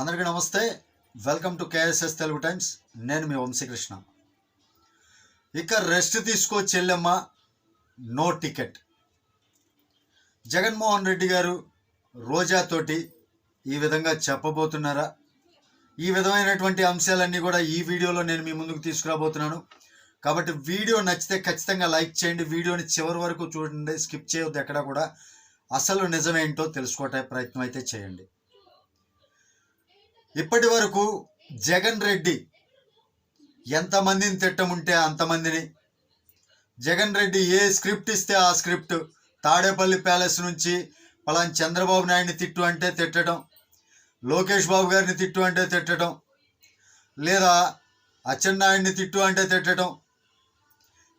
అందరికీ నమస్తే. Welcome to KSS Telugu times నేను మీ వంశీకృష్ణ. ఇక రెస్ట్ తీసుకో చెల్లెమ్మ. నో టికెట్ జగన్మోహన్ రెడ్డి గారు రోజాతోటి ఈ విధంగా చెప్పబోతున్నారా? ఈ విధమైనటువంటి అంశాలన్నీ కూడా ఈ వీడియోలో నేను మీ ముందుకు తీసుకురాబోతున్నాను. కాబట్టి వీడియో నచ్చితే ఖచ్చితంగా లైక్ చేయండి. వీడియోని చివరి వరకు చూడండి. స్కిప్ చేయొద్దు ఎక్కడ కూడా. అసలు నిజమేంటో తెలుసుకోవటం ప్రయత్నం అయితే చేయండి. ఇప్పటి వరకు జగన్ రెడ్డి ఎంతమందిని తిట్టముంటే అంతమందిని. జగన్ రెడ్డి ఏ స్క్రిప్ట్ ఇస్తే ఆ స్క్రిప్ట్. తాడేపల్లి ప్యాలెస్ నుంచి పలాని చంద్రబాబు నాయుడిని తిట్టు అంటే తిట్టడం లోకేష్ బాబు గారిని తిట్టు అంటే తిట్టడం లేదా అచ్చెన్నాయుడిని తిట్టు అంటే తిట్టడం.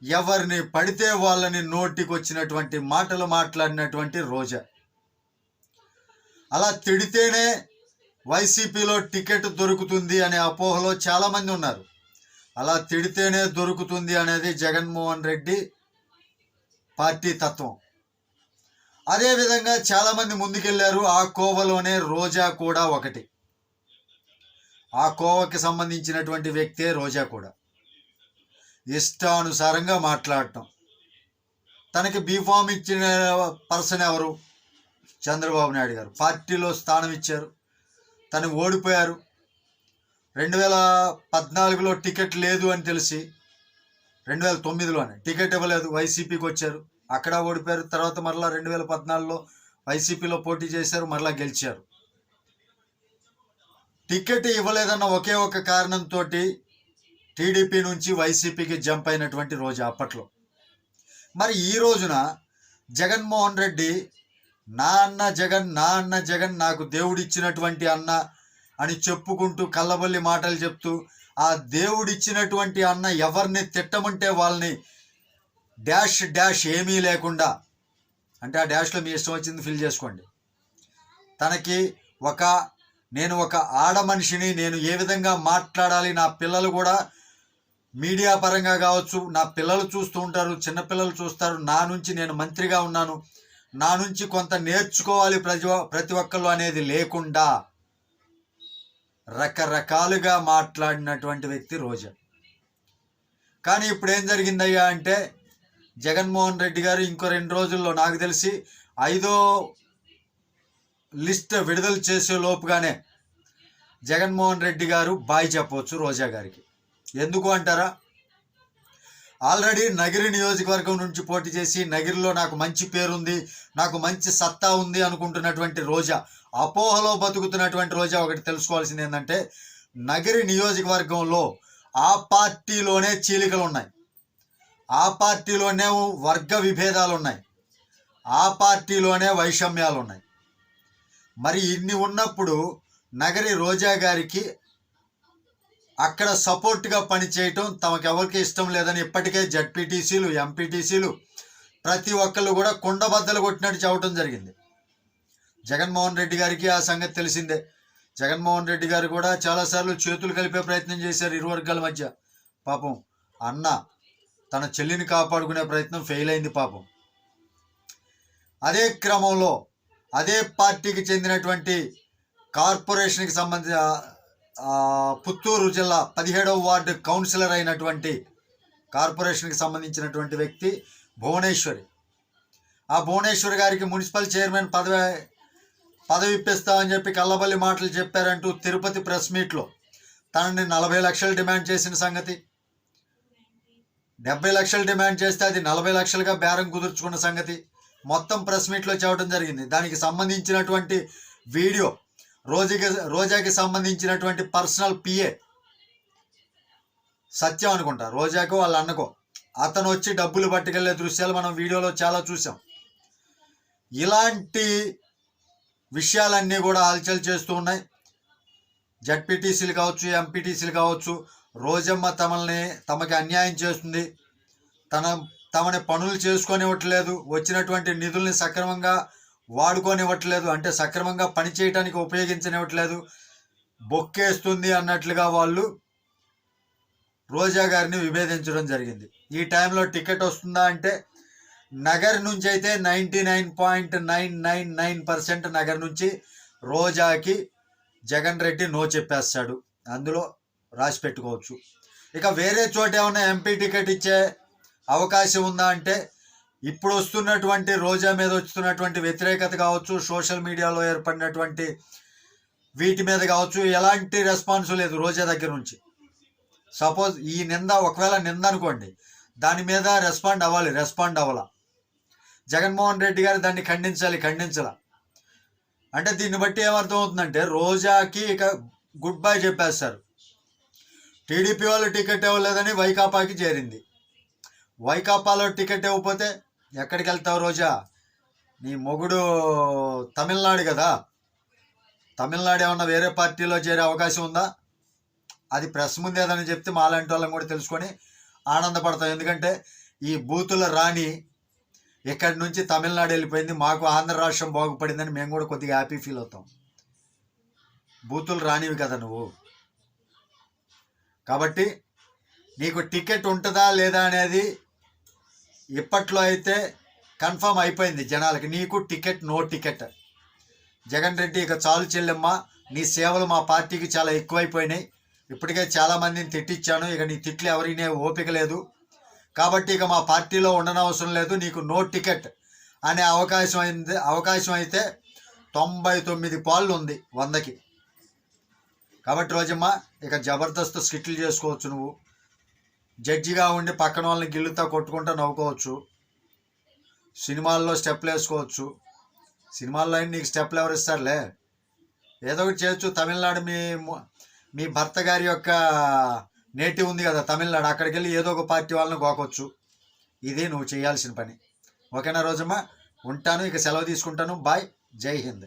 ఎవరిని పడితే వాళ్ళని నోటికి వచ్చినటువంటి మాటలు మాట్లాడినటువంటి రోజా. అలా తిడితేనే వైసీపీలో టికెట్ దొరుకుతుంది అనే అపోహలో చాలామంది ఉన్నారు. అలా తిడితేనే దొరుకుతుంది అనేది జగన్మోహన్ రెడ్డి పార్టీ తత్వం. అదేవిధంగా చాలామంది ముందుకెళ్ళారు. ఆ కోవలోనే రోజా కూడా ఒకటి. ఆ కోవకి సంబంధించినటువంటి వ్యక్తే రోజా కూడా. ఇష్టానుసారంగా మాట్లాడటం. తనకి బీఫామ్ ఇచ్చిన పర్సన్ ఎవరు? చంద్రబాబు నాయుడు గారు. పార్టీలో స్థానం ఇచ్చారు. తను ఓడిపోయారు. రెండు వేల పద్నాలుగులో టికెట్ లేదు అని తెలిసి రెండు వేల తొమ్మిదిలోనే టికెట్ ఇవ్వలేదు వైసీపీకి వచ్చారు. అక్కడ ఓడిపోయారు తర్వాత మరలా రెండు వేల పద్నాలుగులో వైసీపీలో పోటీ చేశారు మరలా గెలిచారు. టికెట్ ఇవ్వలేదన్న ఒకే ఒక కారణంతో టీడీపీ నుంచి వైసీపీకి జంప్ అయినటువంటి రోజు అప్పట్లో. మరి ఈ రోజున జగన్మోహన్ రెడ్డి నా అన్న జగన్ నా అన్న జగన్ నాకు దేవుడిచ్చినటువంటి అన్న అని చెప్పుకుంటూ కళ్ళబల్లి మాటలు చెప్తూ ఆ దేవుడిచ్చినటువంటి అన్న ఎవరిని తిట్టమంటే వాళ్ళని డాష్ డాష్ ఏమీ లేకుండా అంటే ఆ డాష్లో మీ ఇష్టం వచ్చింది ఫిల్ చేసుకోండి. తనకి ఒక నేను ఒక ఆడ మనిషిని నేను ఏ విధంగా మాట్లాడాలి నా పిల్లలు కూడా మీడియా పరంగా కావచ్చు నా పిల్లలు చూస్తూ ఉంటారు చిన్నపిల్లలు చూస్తారు నా నుంచి నేను మంత్రిగా ఉన్నాను నా నుంచి కొంత నేర్చుకోవాలి ప్రతి ప్రతి ఒక్కళ్ళు అనేది లేకుండా రకరకాలుగా మాట్లాడినటువంటి వ్యక్తి రోజా. కానీ ఇప్పుడు ఏం జరిగిందయ్యా అంటే జగన్మోహన్ రెడ్డి గారు ఇంకో రెండు రోజుల్లో నాకు తెలిసి ఐదో లిస్ట్ విడుదల చేసే లోపుగానే జగన్మోహన్ రెడ్డి గారు బాయ్ చెప్పవచ్చు రోజా గారికి. ఎందుకు అంటారా? ఆల్రెడీ నగిరి నియోజకవర్గం నుంచి పోటీ చేసి నగిరిలో నాకు మంచి పేరుంది నాకు మంచి సత్తా ఉంది అనుకుంటున్నటువంటి రోజా అపోహలో బతుకుతున్నటువంటి రోజా ఒకటి తెలుసుకోవాల్సింది ఏంటంటే నగిరి నియోజకవర్గంలో ఆ పార్టీలోనే చీలికలు ఉన్నాయి ఆ పార్టీలోనే వర్గ విభేదాలు ఉన్నాయి ఆ పార్టీలోనే వైషమ్యాలు ఉన్నాయి మరి ఇన్ని ఉన్నప్పుడు నగరి రోజా గారికి అక్కడ సపోర్ట్గా పనిచేయటం తమకు ఎవరికి ఇష్టం లేదని ఇప్పటికే జడ్పీటీసీలు ఎంపీటీసీలు ప్రతి ఒక్కళ్ళు కూడా కుండబద్దలు కొట్టినట్టు చెప్పడం జరిగింది. జగన్మోహన్ రెడ్డి గారికి ఆ సంగతి తెలిసిందే. జగన్మోహన్ రెడ్డి గారు కూడా చాలాసార్లు చేతులు కలిపే ప్రయత్నం చేశారు ఇరు వర్గాల మధ్య. పాపం అన్న తన చెల్లిని కాపాడుకునే ప్రయత్నం ఫెయిల్ అయింది పాపం. అదే క్రమంలో అదే పార్టీకి చెందినటువంటి కార్పొరేషన్కి సంబంధించిన పుత్తూరు జిల్లా పదిహేడవ వార్డు కౌన్సిలర్ అయినటువంటి కార్పొరేషన్కి సంబంధించినటువంటి వ్యక్తి భువనేశ్వరి. ఆ భువనేశ్వరి గారికి మున్సిపల్ చైర్మన్ పదవి పదవి ఇప్పిస్తామని చెప్పి కల్లబల్లి మాటలు చెప్పారంటూ తిరుపతి ప్రెస్ మీట్లో తనని నలభై లక్షలు డిమాండ్ చేసిన సంగతి. డెబ్బై లక్షలు డిమాండ్ చేస్తే అది నలభై లక్షలుగా బేరం కుదుర్చుకున్న సంగతి. మొత్తం ప్రెస్ మీట్లో చెప్పడం జరిగింది. దానికి సంబంధించినటువంటి వీడియో రోజుకి రోజాకి సంబంధించినటువంటి పర్సనల్ పిఏ సత్యం అనుకుంటా. రోజాకో వాళ్ళ అన్నకో. అతను వచ్చి డబ్బులు పట్టుకెళ్ళే దృశ్యాలు మనం వీడియోలో చాలా చూసాం ఇలాంటి విషయాలన్నీ కూడా హల్చల్ చేస్తూ ఉన్నాయి. జడ్పీటీసీలు కావచ్చు ఎంపీటీసీలు కావచ్చు రోజమ్మ తమల్ని తమకి అన్యాయం చేస్తుంది. తన తమని పనులు చేసుకొనివ్వట్లేదు. వచ్చినటువంటి నిధుల్ని సక్రమంగా వాడుకోనివ్వట్లేదు. అంటే సక్రమంగా పనిచేయటానికి ఉపయోగించనివ్వట్లేదు. బొక్కేస్తుంది అన్నట్లుగా వాళ్ళు రోజా గారిని విభేదించడం జరిగింది. ఈ టైంలో టికెట్ వస్తుందా అంటే నగర్ నుంచి అయితే ninety nine point nine nine nine percent Nagar నుంచి రోజాకి జగన్ రెడ్డి నో చెప్పేస్తాడు. అందులో రాసి పెట్టుకోవచ్చు. ఇక వేరే చోట ఏమైనా ఎంపీ టికెట్ ఇచ్చే అవకాశం ఉందా అంటే ఇప్పుడు వస్తున్నటువంటి రోజా మీద వస్తున్నటువంటి వ్యతిరేకత కావచ్చు సోషల్ మీడియాలో ఏర్పడినటువంటి వీటి మీద కావచ్చు ఎలాంటి రెస్పాన్స్ లేదు రోజా దగ్గర నుంచి. సపోజ్ ఈ నింద ఒకవేళ నింద అనుకోండి దాని మీద రెస్పాండ్ అవ్వాలి రెస్పాండ్ అవ్వాల. జగన్మోహన్ రెడ్డి గారు దాన్ని ఖండించాలి ఖండించాల. అంటే దీన్ని బట్టి ఏమర్థం అవుతుందంటే రోజాకి ఇక గుడ్ బై చెప్పేస్తారు. టీడీపీ వాళ్ళు టికెట్ ఇవ్వలేదని వైకాపాకి చేరింది. వైకాపాలో టికెట్ ఇవ్వకపోతే ఎక్కడికి వెళ్తావు రోజా? నీ మొగుడు తమిళనాడు కదా. తమిళనాడు ఏమన్నా వేరే పార్టీలో చేరే అవకాశం ఉందా? అది ప్రెస్ ముందు ఏదని చెప్తే మాలాంటి వాళ్ళని కూడా తెలుసుకొని ఆనందపడతాం ఎందుకంటే ఈ బూతుల రాణి ఇక్కడి నుంచి తమిళనాడు వెళ్ళిపోయింది. మాకు ఆంధ్ర రాష్ట్రం బాగుపడిందని మేము కూడా కొద్దిగా హ్యాపీ ఫీల్ అవుతాం. బూతులు రానివి కదా నువ్వు. కాబట్టి నీకు టికెట్ ఉంటుందా లేదా అనేది ఇప్పట్లో అయితే కన్ఫర్మ్ అయిపోయింది జనాలకి. నీకు ticket no ticket. Jagan Reddy ఇక చాలు చెల్లెమ్మ నీ సేవలు మా పార్టీకి చాలా ఎక్కువైపోయినాయి. ఇప్పటికే చాలా మందిని తిట్టించాను ఇక నీ తిట్లు ఎవరినే ఓపిక లేదు. కాబట్టి ఇక మా పార్టీలో ఉండనవసరం లేదు. నీకు నో టికెట్ అనే అవకాశం అయింది. అవకాశం అయితే తొంభై తొమ్మిది పాళ్ళు ఉంది వందకి. కాబట్టి రోజమ్మ ఇక జబర్దస్త్ స్కిట్లు చేసుకోవచ్చు నువ్వు. జడ్జిగా ఉండి పక్కన వాళ్ళని గిల్లుతా కొట్టుకుంటా నవ్వుకోవచ్చు. సినిమాల్లో స్టెప్లు వేసుకోవచ్చు. సినిమాల్లో అయినా నీకు స్టెప్లు ఎవరు ఇస్తారులే? ఏదో ఒకటి చేయొచ్చు. తమిళనాడు మీ మీ భర్త గారి యొక్క నేటివ్ ఉంది కదా తమిళనాడు. అక్కడికి వెళ్ళి ఏదో ఒక పార్టీ వాళ్ళని గోకొచ్చు ఇది నువ్వు చేయాల్సిన పని. ఓకేనా రోజమ్మా? ఉంటాను. ఇక సెలవు తీసుకుంటాను. బాయ్. జై హింద్.